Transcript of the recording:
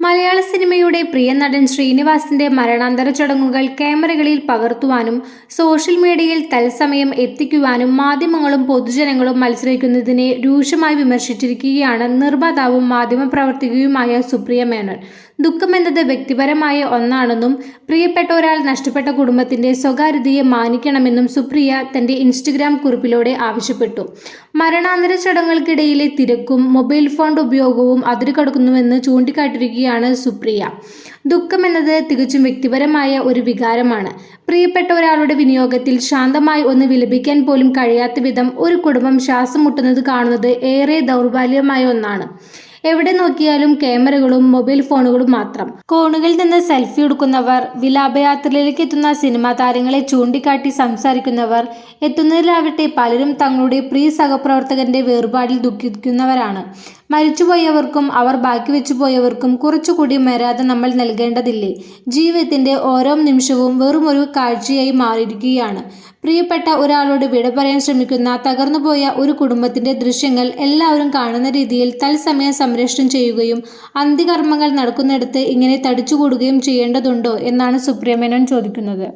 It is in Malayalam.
മലയാള സിനിമയുടെ പ്രിയ നടൻ ശ്രീനിവാസിന്റെ മരണാന്തര ചടങ്ങുകൾ ക്യാമറകളിൽ പകർത്തുവാനും സോഷ്യൽ മീഡിയയിൽ തത്സമയം എത്തിക്കുവാനും മാധ്യമങ്ങളും പൊതുജനങ്ങളും മത്സരിക്കുന്നതിനെ രൂക്ഷമായി വിമർശിച്ചിരിക്കുകയാണ് നിർമ്മാതാവും മാധ്യമപ്രവർത്തകയുമായ സുപ്രിയ മേനോൻ. ദുഃഖമെന്നത് വ്യക്തിപരമായ ഒന്നാണെന്നും പ്രിയപ്പെട്ട ഒരാൾ നഷ്ടപ്പെട്ട കുടുംബത്തിന്റെ സ്വകാര്യതയെ മാനിക്കണമെന്നും സുപ്രിയ തന്റെ ഇൻസ്റ്റഗ്രാം കുറിപ്പിലൂടെ ആവശ്യപ്പെട്ടു. മരണാന്തര ചടങ്ങുകൾക്കിടയിലെ തിരക്കും മൊബൈൽ ഫോൺ ഉപയോഗവും അതിരുകടക്കുന്നുവെന്ന് ചൂണ്ടിക്കാട്ടിയിരിക്കുകയാണ് സുപ്രിയ. ദുഃഖം ദുഃഖമെന്നത് തികച്ചും വ്യക്തിപരമായ ഒരു വികാരമാണ്. പ്രിയപ്പെട്ട ഒരാളുടെ വിനിയോഗത്തിൽ ശാന്തമായി ഒന്ന് വിലപിക്കാൻ പോലും കഴിയാത്ത വിധം ഒരു കുടുംബം ശ്വാസം മുട്ടുന്നത് കാണുന്നത് ഏറെ ദൗർബല്യമായ ഒന്നാണ്. എവിടെ നോക്കിയാലും ക്യാമറകളും മൊബൈൽ ഫോണുകളും മാത്രം. കോണുകളിൽ നിന്ന് സെൽഫി എടുക്കുന്നവർ വിലാപയാത്രയിലേക്ക് എത്തുന്ന സിനിമാ താരങ്ങളെ ചൂണ്ടിക്കാട്ടി സംസാരിക്കുന്നവർ എത്തുന്നതിലാവട്ടെ പലരും തങ്ങളുടെ പ്രിയ സഹപ്രവർത്തകന്റെ വേർപാടിൽ ദുഃഖിക്കുന്നവരാണ്. മരിച്ചുപോയവർക്കും അവർ ബാക്കി വെച്ചു പോയവർക്കും കുറച്ചുകൂടി മര്യാദ നമ്മൾ നൽകേണ്ടതില്ലേ? ജീവിതത്തിന്റെ ഓരോ നിമിഷവും വെറുമൊരു കാഴ്ചയായി മാറിയിരിക്കുകയാണ്. പ്രിയപ്പെട്ട ഒരാളോട് വിട പറയാൻ ശ്രമിക്കുന്ന തകർന്നുപോയ ഒരു കുടുംബത്തിന്റെ ദൃശ്യങ്ങൾ എല്ലാവരും കാണുന്ന രീതിയിൽ തത്സമയം സംരക്ഷണം ചെയ്യുകയും അന്ത്യകർമ്മങ്ങൾ നടക്കുന്നിടത്ത് ഇങ്ങനെ തടിച്ചുകൂടുകയും ചെയ്യേണ്ടതുണ്ടോ എന്നാണ് സുപ്രിയമേനോൻ ചോദിക്കുന്നത്.